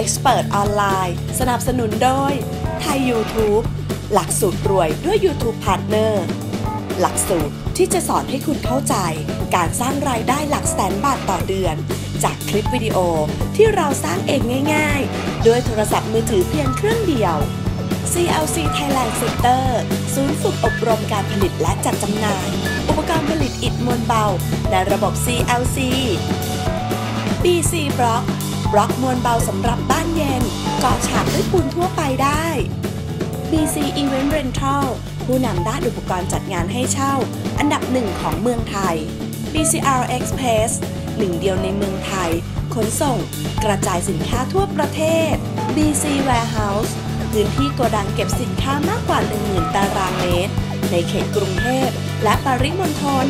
Expert ออนไลน์สนับสนุนโดยไทย YouTube หลักสูตรรวยด้วย YouTube Partner หลักสูตรที่จะสอนให้คุณเข้าใจ การสร้างรายได้หลักแสนบาทต่อเดือน จากคลิปวิดีโอที่เราสร้างเองง่าย ๆ ด้วยโทรศัพท์มือถือเพียงเครื่องเดียว CLC Thailand Center ศูนย์ฝึกอบรมการผลิตและจัดจำหน่าย อุปกรณ์ผลิตอิฐมวลเบา ในระบบ CLC BC Block บล็อกมวลเบาสำหรับบ้านเย็นก่อฉาบด้วยปูนทั่วไปได้ BC Event Rental ผู้นำด้านอุปกรณ์จัดงานให้เช่า อันดับหนึ่งของเมืองไทย BCR Express หนึ่งเดียวในเมืองไทย ขนส่ง กระจายสินค้าทั่วประเทศ BC Warehouse พื้นที่โกดังเก็บสินค้ามากกว่า 10,000 ตารางเมตร ในเขตกรุงเทพและปริมณฑล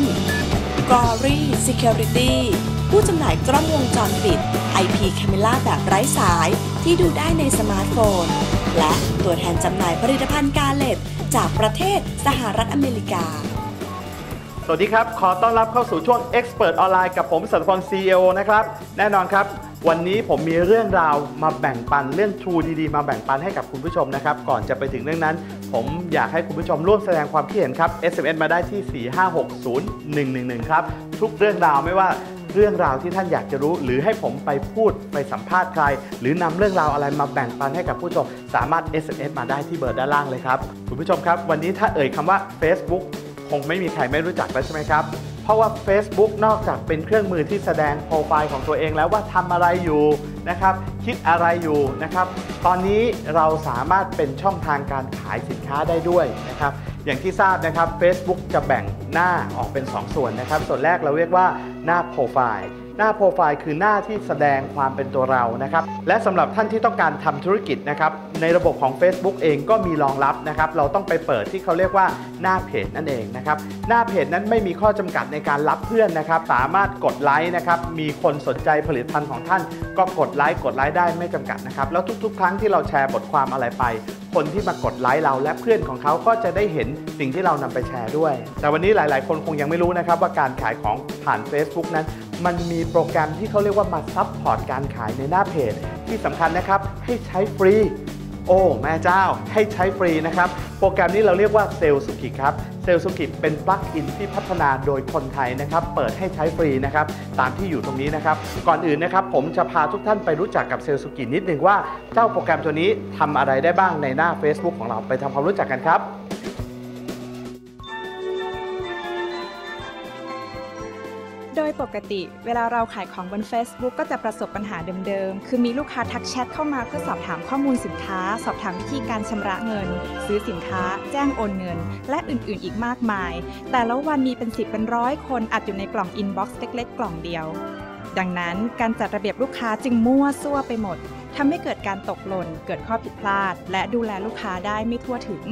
Glory Security ผู้จำหน่ายกล้องวงจรปิด IP Camera แบบไร้สายที่ดูได้ในสมาร์ทโฟน และตัวแทนจำหน่ายผลิตภัณฑ์กาเลตจากประเทศสหรัฐอเมริกา สวัสดีครับ ขอต้อนรับเข้าสู่ช่วง Expert ออนไลน์กับผมสัตพล CEO นะครับ แน่นอนครับ วันนี้ผมมีเรื่องราวมาแบ่งปันเรื่อง True ดีๆ มาแบ่งปันให้กับคุณผู้ชมนะครับ ก่อนจะไปถึงเรื่องนั้น ผมอยากให้คุณผู้ชมร่วมแสดงความคิดเห็นครับ SMS มาได้ที่ 4560111 ครับ ทุกเรื่องราวไม่ว่าเรื่องราวที่ท่านอยากจะรู้ หรือให้ผมไปพูดไปสัมภาษณ์ใคร หรือนำเรื่องราวอะไรมาแบ่งปันให้กับผู้ชม สามารถ SMS มาได้ที่เบอร์ด้านล่างเลยครับ คุณผู้ชมครับ วันนี้ถ้าเอ่ยคำว่า Facebook คงไม่มีใครไม่รู้จักแล้วใช่ไหมครับ เพราะว่า Facebook นอกจากเป็นเครื่องมือที่แสดงโปรไฟล์ของตัวเองแล้วว่าทำอะไรอยู่นะครับ คิดอะไรอยู่นะครับ ตอนนี้เราสามารถเป็นช่องทางการขายสินค้าได้ด้วยนะครับ อย่างที่ทราบนะครับ Facebook จะแบ่งหน้าออกเป็น 2 ส่วนนะครับ ส่วนแรกเราเรียกว่าหน้าโปรไฟล์ หน้าโปรไฟล์คือหน้าที่แสดงความเป็นตัวเรานะครับ และสำหรับท่านที่ต้องการทำธุรกิจนะครับ ในระบบของ Facebook เองก็มีรองรับนะครับ เราต้องไปเปิดที่เขาเรียกว่าหน้าเพจนั่นเองนะครับ หน้าเพจนั้นไม่มีข้อจำกัดในการรับเพื่อนนะครับ สามารถกดไลค์นะครับ มีคนสนใจผลิตภัณฑ์ของท่าน ก็กดไลค์กดไลค์ได้ไม่จำกัดนะครับ แล้วทุก ๆ ครั้งที่เราแชร์บทความอะไรไป คนที่มากดไลค์เราและเพื่อนของเขาก็จะได้เห็นสิ่งที่เรานำไปแชร์ด้วย แต่วันนี้หลาย ๆ คนคงยังไม่รู้นะครับว่าการขายของผ่าน Facebook นั้น มันมีโปรแกรมที่เขาเรียกว่ามาซับพอร์ตการขายในหน้าเพจ ที่สำคัญนะครับให้ใช้ฟรี โอ้ แม่เจ้าให้ใช้ฟรีนะครับ โปรแกรมนี้เราเรียกว่าเซลสุกิครับเซลสุกิเป็นปลั๊กอินที่พัฒนาโดยคนไทยนะครับ เปิดให้ใช้ฟรีนะครับ ตามที่อยู่ตรงนี้นะครับ ก่อนอื่นนะครับ ผมจะพาทุกท่านไปรู้จักกับเซลสุกินิดนึงว่าเจ้าโปรแกรมตัวนี้ทำอะไรได้บ้างในหน้า Facebook ของเราไปทำความรู้จักกันครับ โดยปกติเวลาเราขายของบน Facebook ก็จะประสบปัญหาเดิมๆ คือมีลูกค้าทักแชทเข้ามาเพื่อสอบถามข้อมูลสินค้า สอบถามวิธีการชำระเงิน ซื้อสินค้า แจ้งโอนเงิน และอื่นๆ อีกมากมาย แต่ละวันมีเป็นสิบเป็นร้อยคนอัดอยู่ในกล่องอินบ็อกซ์เล็กๆ กล่องเดียว ดังนั้นการจัดระเบียบลูกค้าจึงมั่วซั่วไปหมดทำให้เกิดการตกหล่น เกิดข้อผิดพลาด และดูแลลูกค้าได้ไม่ทั่วถึง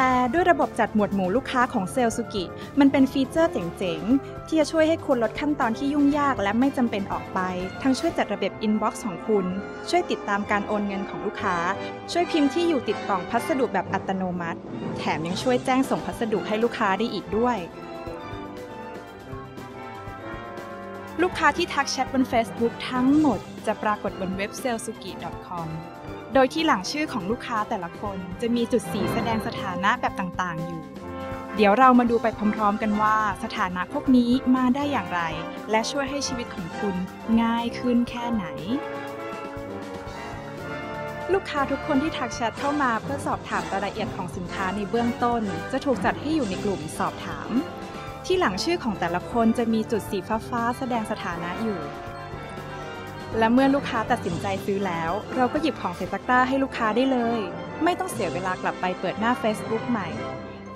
แต่ด้วยระบบจัดหมวดหมู่ลูกค้าของเซลสุกิ มันเป็นฟีเจอร์เจ๋งๆ ที่จะช่วยให้คุณลดขั้นตอนที่ยุ่งยากและไม่จำเป็นออกไป ทั้งช่วยจัดระเบียบอินบ็อกซ์ของคุณ ช่วยติดตามการโอนเงินของลูกค้า ช่วยพิมพ์ที่อยู่ติดกล่องพัสดุแบบอัตโนมัติ แถมยังช่วยแจ้งส่งพัสดุให้ลูกค้าได้อีกด้วย ลูกค้าที่ทักแชทบน Facebook ทั้งหมดจะปรากฏบนเว็บ s a l s u k i c o m โดยที่หลังชื่อของลูกค้าแต่ละคนจะมีจุดสีแสดงสถานะแบบต่างๆ อยู่ เดี๋ยวเรามาดูไปพร้อมๆ กันว่า สถานะพวกนี้มาได้อย่างไร และช่วยให้ชีวิตของคุณง่ายขึ้นแค่ไหน ลูกค้าทุกคนที่ทักแชทเข้ามาเพื่อสอบถามรายละเอียดของสินค้าในเบื้องต้น จะถูกจัดให้อยู่ในกลุ่มสอบถาม ที่หลังชื่อของแต่ละคนจะมีจุดสีฟ้าๆแสดงสถานะอยู่ และเมื่อลูกค้าตัดสินใจซื้อแล้ว เราก็หยิบของใส่ตะกร้าให้ลูกค้าได้เลย ไม่ต้องเสียเวลากลับไปเปิดหน้า Facebook ใหม่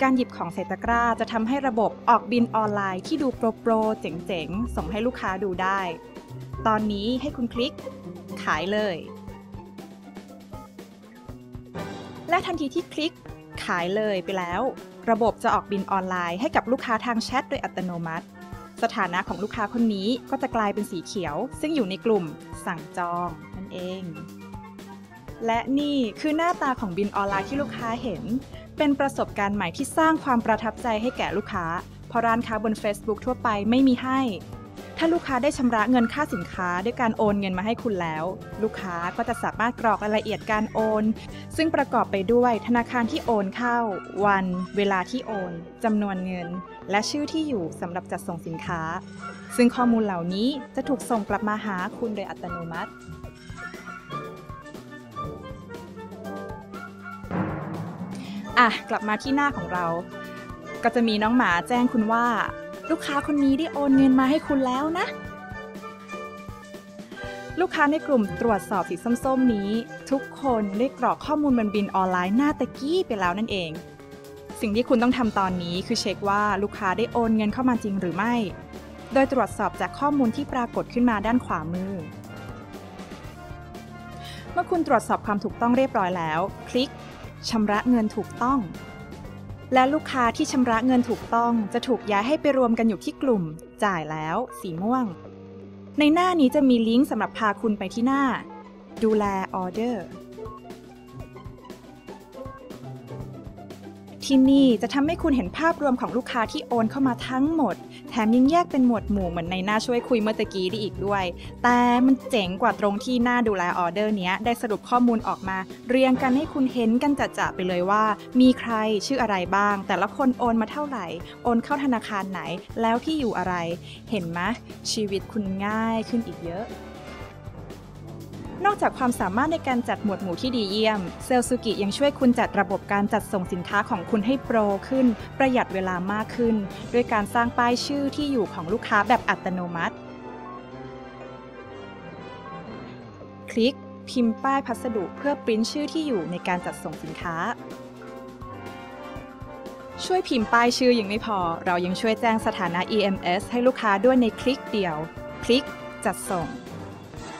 การหยิบของใส่ตะกร้าจะทำให้ระบบออกบินออนไลน์ที่ดูโปรโปรเจ๋งๆ ส่งให้ลูกค้าดูได้ ตอนนี้ให้คุณคลิก ขายเลย และทันทีที่คลิกขายเลยไปแล้ว ระบบจะออกบินออนไลน์ให้กับลูกค้าทางแชทโดยอัตโนมัติ สถานะของลูกค้าคนนี้ก็จะกลายเป็นสีเขียว ซึ่งอยู่ในกลุ่มสั่งจองนั่นเอง และนี่คือหน้าตาของบินออนไลน์ที่ลูกค้าเห็น เป็นประสบการณ์ใหม่ที่สร้างความประทับใจให้แก่ลูกค้า เพราะร้านค้าบน Facebook ทั่วไปไม่มีให้ ถ้าลูกค้าได้ชำระเงินค่าสินค้าด้วยการโอนเงินมาให้คุณแล้ว ลูกค้าก็จะสามารถกรอกรายละเอียดการโอน ซึ่งประกอบไปด้วยธนาคารที่โอนเข้า วัน เวลาที่โอนจำนวนเงิน และชื่อที่อยู่สำหรับจัดส่งสินค้า ซึ่งข้อมูลเหล่านี้จะถูกส่งกลับมาหาคุณโดยอัตโนมัติอะกลับมาที่หน้าของเรา ก็จะมีน้องหมาแจ้งคุณว่า ลูกค้าคนนี้ได้โอนเงินมาให้คุณแล้วนะ ลูกค้าในกลุ่มตรวจสอบสีส้มๆนี้ ทุกคนได้กรอกข้อมูลบนบินออนไลน์หน้าตะกี้ไปแล้วนั่นเอง สิ่งที่คุณต้องทำตอนนี้คือเช็คว่าลูกค้าได้โอนเงินเข้ามาจริงหรือไม่ โดยตรวจสอบจากข้อมูลที่ปรากฏขึ้นมาด้านขวามือ เมื่อคุณตรวจสอบความถูกต้องเรียบร้อยแล้ว คลิกชำระเงินถูกต้อง และลูกค้าที่ชำระเงินถูกต้องจะถูกย้ายให้ไปรวมกันอยู่ที่กลุ่ม จ่ายแล้ว สีม่วง ในหน้านี้จะมีลิงก์สำหรับพาคุณไปที่หน้า ดูแลออเดอร์ ที่นี่จะทำให้คุณเห็นภาพรวมของลูกค้าที่โอนเข้ามาทั้งหมด แถมยังแยกเป็นหมวดหมู่เหมือนในหน้าช่วยคุยเมื่อตะกี้ได้อีกด้วย แต่มันเจ๋งกว่าตรงที่หน้าดูแลออเดอร์เนี้ยได้สรุปข้อมูลออกมา เรียงกันให้คุณเห็นกันจัดๆไปเลยว่า มีใครชื่ออะไรบ้าง แต่ละคนโอนมาเท่าไหร่ โอนเข้าธนาคารไหนแล้วที่อยู่อะไร เห็นไหมชีวิตคุณง่ายขึ้นอีกเยอะ นอกจากความสามารถในการจัดหมวดหมู่ที่ดีเยี่ยม เซลซูกิยังช่วยคุณจัดระบบการจัดส่งสินค้าของคุณให้โปรขึ้น ประหยัดเวลามากขึ้น ด้วยการสร้างป้ายชื่อที่อยู่ของลูกค้าแบบอัตโนมัติ คลิก พิมพ์ป้ายพัสดุเพื่อปริ้นชื่อที่อยู่ในการจัดส่งสินค้าช่วยพิมพ์ป้ายชื่อยังไม่พอ เรายังช่วยแจ้งสถานะ EMS ให้ลูกค้าด้วยในคลิกเดียว คลิกจัดส่ง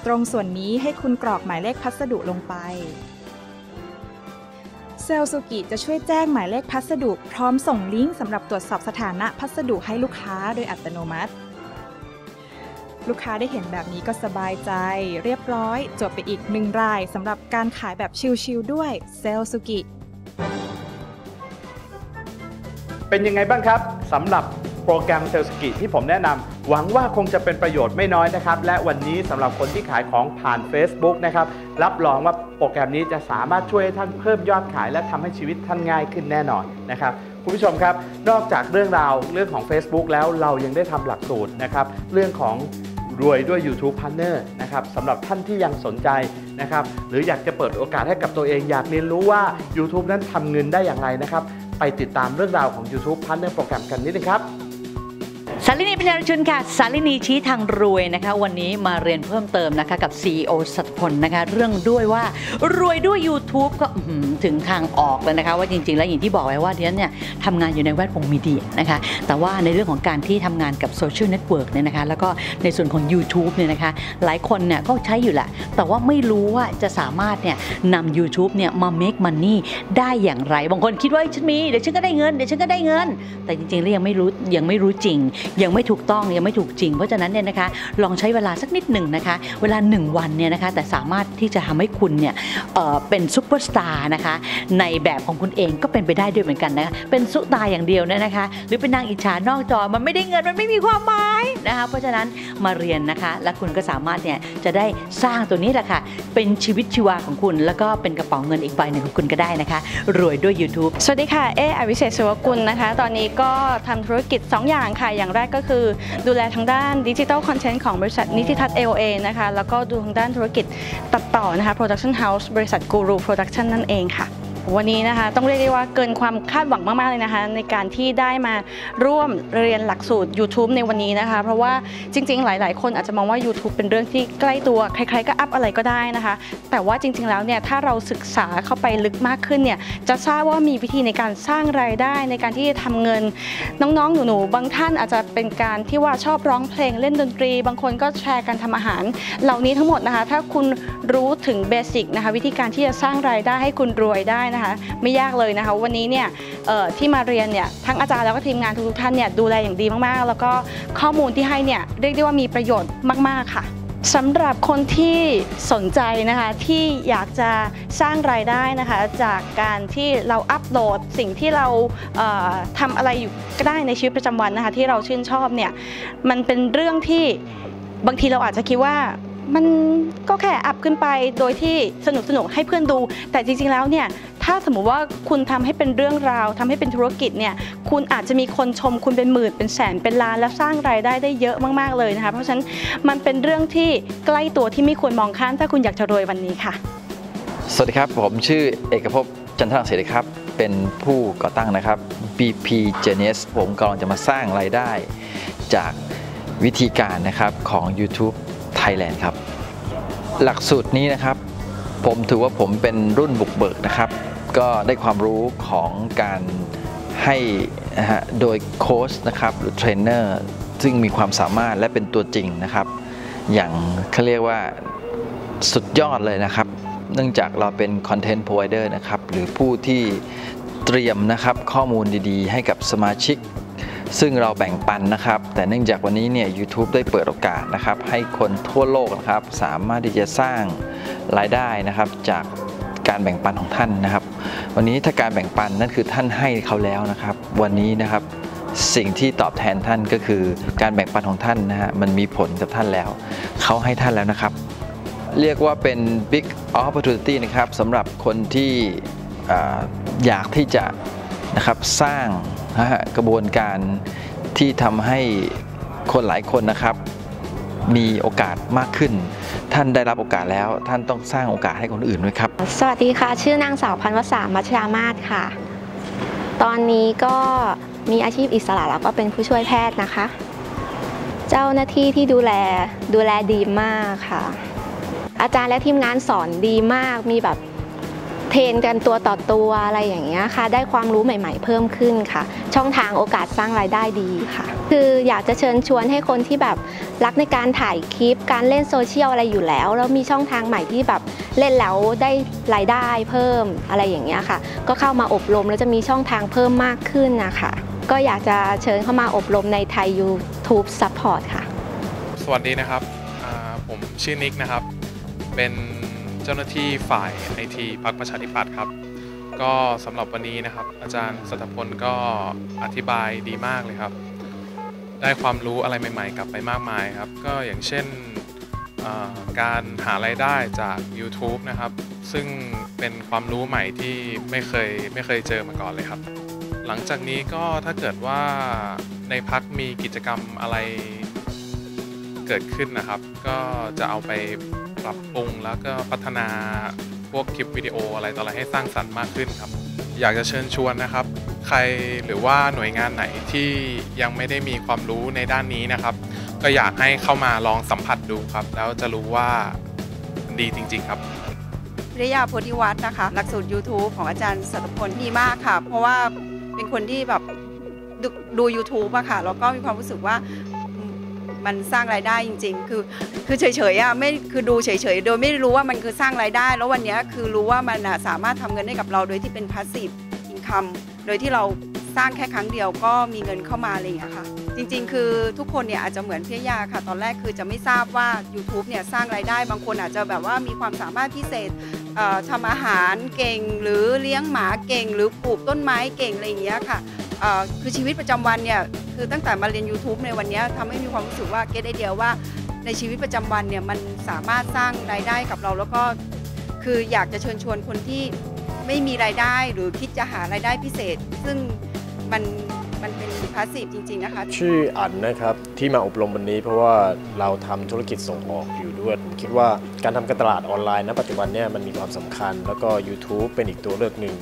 ตรงส่วนนี้ให้คุณกรอกหมายเลขพัสดุลงไป เซลซูกิจะช่วยแจ้งหมายเลขพัสดุ พร้อมส่งลิงก์สำหรับตรวจสอบสถานะพัสดุให้ลูกค้าโดยอัตโนมัติ ลูกค้าได้เห็นแบบนี้ก็สบายใจ เรียบร้อยจบไปอีกหนึ่งรายสำหรับการขายแบบชิลๆด้วยเซลซูกิเป็นยังไงบ้างครับสำหรับโปรแกรมเซลสกิที่ผมแนะนำ หวังว่าคงจะเป็นประโยชน์ไม่น้อยนะครับ และวันนี้สำหรับคนที่ขายของผ่าน Facebook นะครับ รับรองว่าโปรแกรมนี้จะสามารถช่วยให้ท่านเพิ่มยอดขาย และทำให้ชีวิตท่านง่ายขึ้นแน่นอนนะครับคุณผู้ชมครับ นอกจากเรื่องราวเรื่องของ Facebook แล้วเรายังได้ทำหลักสูตรนะครับเรื่องของรวยด้วย YouTube Partner นะครับสำหรับท่านที่ยังสนใจนะครับหรืออยากจะเปิดโอกาสให้กับตัวเอง อยากเรียนรู้ว่า YouTube นั้นทำเงินได้อย่างไรนะครับ ไปติดตามเรื่องราวของ YouTube Partner โปรแกรมกันนิดนึงครับ สาลินีปัญญาชุนค่ะ สาลินีชี้ทางรวยนะคะ วันนี้มาเรียนเพิ่มเติมนะคะกับ CEO สัตพลนะคะ เรื่องด้วยว่ารวยด้วย YouTube ก็อื้อหือถึงทางออกเลยนะคะ ว่าจริงๆ แล้วอย่างที่บอกไว้ว่าเดียนเนี่ยทำงานอยู่ในแวดวงมีเดียนะคะ แต่ว่าในเรื่องของการที่ทำงานกับโซเชียลเน็ตเวิร์กเนี่ยนะคะ แล้วก็ในส่วนของ YouTube เนี่ยนะคะ หลายคนเนี่ยก็ใช้อยู่แหละ แต่ว่าไม่รู้ว่าจะสามารถเนี่ยนำ YouTube เนี่ยมา make money ได้อย่างไร บางคนคิดว่าฉันมีเดี๋ยวฉันก็ได้เงินเดี๋ยวฉันก็ได้เงิน แต่จริงๆแล้วยังไม่รู้ยังไม่รู้จริงยังไม่ถูกต้องยังไม่ถูกจริง เพราะฉะนั้นเนี่ยนะคะลองใช้เวลาสักนิดหนึ่งนะคะเวลา 1 วันเนี่ยนะคะแต่สามารถที่จะทำให้คุณเนี่ยเเป็นซุปเปอร์สตาร์นะคะในแบบของคุณเองก็เป็นไปได้ด้วยเหมือนกันนะคะเป็นซุปตาร์อย่างเดียวเนี่ยนะคะ หรือเป็นนางอิจฉานอกจอมันไม่ได้เงินมันไม่มีความหมาย นะคะเพราะฉะนั้นมาเรียนนะคะ และคุณก็สามารถเนี่ยจะได้สร้างตัวนี้แหละค่ะ เป็นชีวิตชีวาของคุณ แล้วก็เป็นกระเป๋าเงินอีกใบหนึ่งของคุณก็ได้นะคะ รวยด้วย YouTube สวัสดีค่ะเออวิเศษสุวกุลนะคะ ตอนนี้ก็ทำธุรกิจ 2 อย่างค่ะ อย่างแรกก็คือ ดูแลทางด้านดิจิทัลคอนเทนต์ของบริษัทนิติทัศน์ AOA นะคะแล้วก็ดูทางด้านธุรกิจตัดต่อนะคะ Production House บริษัท Guru Production นั่นเองค่ะ วันนี้นะคะต้องเรียกได้ว่าเกินความคาดหวังมาก ๆ เลยนะคะ ในการที่ได้มาร่วมเรียนหลักสูตร YouTube ในวันนี้นะคะ เพราะว่าจริง ๆ หลาย ๆ คนอาจจะมองว่า YouTube เป็นเรื่องที่ใกล้ตัว ใคร ๆ ก็อัพอะไรก็ได้นะคะ แต่ว่าจริง ๆ แล้วเนี่ยถ้าเราศึกษาเข้าไปลึกมากขึ้นเนี่ยจะทราบว่ามีวิธีในการสร้างรายได้ในการที่จะทำเงินน้อง ๆ หนู ๆ บางท่านอาจจะเป็นการที่ว่าชอบร้องเพลงเล่นดนตรี บางคนก็แชร์การทำอาหาร เหล่านี้ทั้งหมดนะคะ ถ้าคุณรู้ถึงเบสิกนะคะวิธีการที่จะสร้างรายได้ให้คุณรวยได้นะคะ ไม่ยากเลยนะคะ วันนี้เนี่ยที่มาเรียนเนี่ยทั้งอาจารย์แล้วก็ทีมงานทุกท่านเนี่ยดูแลอย่างดีมากๆ แล้วก็ข้อมูลที่ให้เนี่ยเรียกได้ว่ามีประโยชน์มาก ๆค่ะสำหรับคนที่สนใจนะคะที่อยากจะสร้างรายได้นะคะจากการที่เราอัปโหลดสิ่งที่เราเทำอะไรอยู่ก็ได้ในชีวิตประจำวันนะคะที่เราชื่นชอบเนี่ยมันเป็นเรื่องที่บางทีเราอาจจะคิดว่า มันก็แค่อัพขึ้นไปโดยที่สนุกสนุกให้เพื่อนดู แต่จริงๆแล้วเนี่ยถ้าสมมุติว่าคุณทำให้เป็นเรื่องราวทำให้เป็นธุรกิจเนี่ยคุณอาจจะมีคนชมคุณเป็นหมื่นเป็นแสนเป็นล้านและสร้างรายได้ได้เยอะมากๆเลยนะคะเพราะฉะนั้นมันเป็นเรื่องที่ใกล้ตัวที่ไม่ควรมองข้ามถ้าคุณอยากจะรวยวันนี้ค่ะ สวัสดีครับ ผมชื่อเอกภพจันทรังเสรีครับ เป็นผู้ก่อตั้งนะครับ BP Genius ผมกำลังจะมาสร้างรายได้จากวิธีการนะครับของ YouTube Thailand ครับ หลักสูตรนี้นะครับ ผมถือว่าผมเป็นรุ่นบุกเบิกนะครับ ก็ได้ความรู้ของการให้นะฮะโดยโค้ชนะครับหรือเทรนเนอร์ซึ่งมีความสามารถและเป็นตัวจริงนะครับ อย่างเขาเรียกว่าสุดยอดเลยนะครับ เนื่องจากเราเป็นคอนเทนต์พ r o ไวเดอร์นะครับ หรือผู้ที่เตรียมนะครับข้อมูลดีๆ ให้กับสมาชิก ซึ่งเราแบ่งปันนะครับ แต่เนื่องจากวันนี้เนี่ย YouTube ได้เปิดโอกาสนะครับ ให้คนทั่วโลกนะครับ สามารถที่จะสร้างรายได้นะครับ จากการแบ่งปันของท่านนะครับ วันนี้ถ้าการแบ่งปันนั่นคือท่านให้เขาแล้วนะครับ วันนี้นะครับสิ่งที่ตอบแทนท่านก็คือการแบ่งปันของท่านนะฮะมันมีผลกับท่านแล้ว เขาให้ท่านแล้วนะครับ เรียกว่าเป็น big opportunity นะครับสำหรับคนที่ออยากที่จะนะครับสร้าง นะฮะกระบวนการที่ทำให้คนหลายคนนะครับ มีโอกาสมากขึ้น ท่านได้รับโอกาสแล้ว ท่านต้องสร้างโอกาสให้คนอื่นด้วยครับ สวัสดีค่ะ ชื่อนางสาวพันวษามัชยามาศค่ะ ตอนนี้ก็มีอาชีพอิสระแล้วก็เป็นผู้ช่วยแพทย์นะคะ เจ้าหน้าที่ที่ดูแลดูแลดีมากค่ะ อาจารย์และทีมงานสอนดีมากมีแบบ เทรนกันตัวต่อตัวอะไรอย่างเงี้ยค่ะ ได้ความรู้ใหม่ๆเพิ่มขึ้นค่ะ ช่องทางโอกาสสร้างรายได้ดีค่ะ คืออยากจะเชิญชวนให้คนที่แบบรักในการถ่ายคลิป การเล่นโซเชียลอะไรอยู่แล้ว แล้วมีช่องทางใหม่ที่แบบเล่นแล้วได้รายได้เพิ่มอะไรอย่างเงี้ยค่ะ ก็เข้ามาอบรมแล้วจะมีช่องทางเพิ่มมากขึ้นนะคะก็อยากจะเชิญเข้ามาอบรมในไทย YouTube Support ค่ะ สวัสดีนะครับ ผมชื่อนิกนะครับ เป็น เจ้าหน้าที่ฝ่ายไอทีพักประชาธิปัตย์ครับ ก็สำหรับวันนี้นะครับ อาจารย์สัตพลก็อธิบายดีมากเลยครับ ได้ความรู้อะไรใหม่ๆ กลับไปมากมายครับ ก็อย่างเช่นการหารายได้จาก YouTube นะครับ ซึ่งเป็นความรู้ใหม่ที่ไม่เคยไม่เคยเจอมาก่อนเลยครับ หลังจากนี้ก็ถ้าเกิดว่าในพักมีกิจกรรมอะไรเกิดขึ้นนะครับ ก็จะเอาไป ปรับปรุงแล้วก็พัฒนาพวกคลิปวิดีโออะไรต่ออะไรให้สร้างสรรค์มากขึ้นครับ อยากจะเชิญชวนนะครับ ใครหรือว่าหน่วยงานไหนที่ยังไม่ได้มีความรู้ในด้านนี้นะครับ ก็อยากให้เข้ามาลองสัมผัสดูครับ แล้วจะรู้ว่าดีจริง ๆ ครับวิริยาโพธิวัฒน์นะคะ หลักสูตร YouTube ของอาจารย์สัตพลดีมากค่ะ เพราะว่าเป็นคนที่แบบดู YouTube อะค่ะ แล้วก็มีความรู้สึกว่า มันสร้างรายได้จริง ๆ คือคือเฉยๆอะไม่คือดูเฉยๆ โดยไม่รู้ว่ามันคือสร้างรายได้ แล้ววันนี้คือรู้ว่ามันสามารถทำเงินได้กับเราโดยที่เป็น passive income โดยที่เราสร้างแค่ครั้งเดียวก็มีเงินเข้ามาอะไรอย่างเงี้ค่ะ จริง ๆ คือทุกคนเนี่ยอาจจะเหมือนพี่ยาค่ะ ตอนแรกคือจะไม่ทราบว่า YouTube เนี่ยสร้างรายได้ บางคนอาจจะแบบว่ามีความสามารถพิเศษทำอาหารเก่งหรือเลี้ยงหมาเก่ง หรือปลูกต้นไม้เก่งอะไรอย่างเงี้ยค่ะ คือชีวิตประจำวันเนี่ยคือตั้งแต่มาเรียน YouTube ในวันนี้ยทำให้มีความรู้สึกว่าเก็ตไอเดียว่าในชีวิตประจำวันเนี่ยมันสามารถสร้างรายได้กับเราแล้วก็คืออยากจะเชิญชวนคนที่ไม่มีรายได้หรือคิดจะหารายได้พิเศษ ซึ่งมันมันเป็นพาสซีฟจริง ๆ นะคะ ชื่ออันนะครับที่มาอบรมวันนี้เพราะว่าเราทำธุรกิจส่งออกอยู่ด้วยผมคิดว่าการทำการตลาดออนไลน์ณปัจจุบันเนี่ยมันมีความสำคัญ แล้วก็ YouTube เป็นอีกตัวเลือกหนึ่ง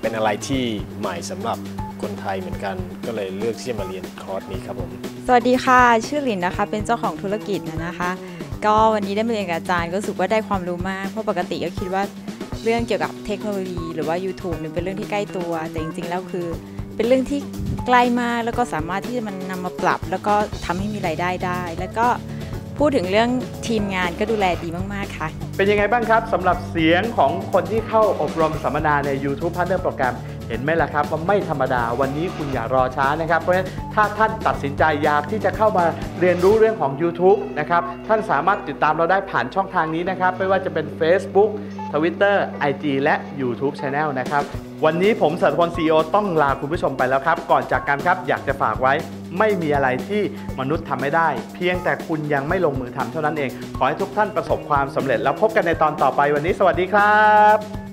เป็นอะไรที่ใหม่สำหรับ คนไทยเหมือนกัน ก็เลยเลือกที่จะมาเรียนคอร์สนี้ครับผม สวัสดีค่ะ ชื่อหลินนะคะ เป็นเจ้าของธุรกิจนะนะคะ ก็วันนี้ได้มาเรียนกับอาจารย์ก็รู้สึกว่าได้ความรู้มาก เพราะปกติก็คิดว่าเรื่องเกี่ยวกับเทคโนโลยี หรือว่า YouTube เนี่ยเป็นเรื่องที่ใกล้ตัว แต่จริงๆแล้วคือ เป็นเรื่องที่ใกล้มากแล้วก็สามารถที่จะมันนำมาปรับ แล้วก็ทำให้มีรายได้ได้ แล้วก็พูดถึงเรื่องทีมงานก็ดูแลดีมากๆค่ะ เป็นยังไงบ้างครับสำหรับเสียงของคนที่เข้าอบรมสัมมนาใน YouTube Partner Program เห็นไหมล่ะครับว่าไม่ธรรมดาวันนี้คุณอย่ารอช้านะครับ เพราะฉะนั้นถ้าท่านตัดสินใจอยากที่จะเข้ามาเรียนรู้เรื่องของ YouTube นะครับท่านสามารถติดตามเราได้ผ่านช่องทางนี้นะครับ ไม่ว่าจะเป็น Facebook Twitter IG และ YouTube Channel นะครับ วันนี้ผมสัตพลซีโอต้องลาคุณผู้ชมไปแล้วครับ ก่อนจากกันครับอยากจะฝากไว้ ไม่มีอะไรที่มนุษย์ทำไม่ได้ เพียงแต่คุณยังไม่ลงมือทำเท่านั้นเอง ขอให้ทุกท่านประสบความสำเร็จแล้วพบกันในตอนต่อไปวันนี้ สวัสดีครับ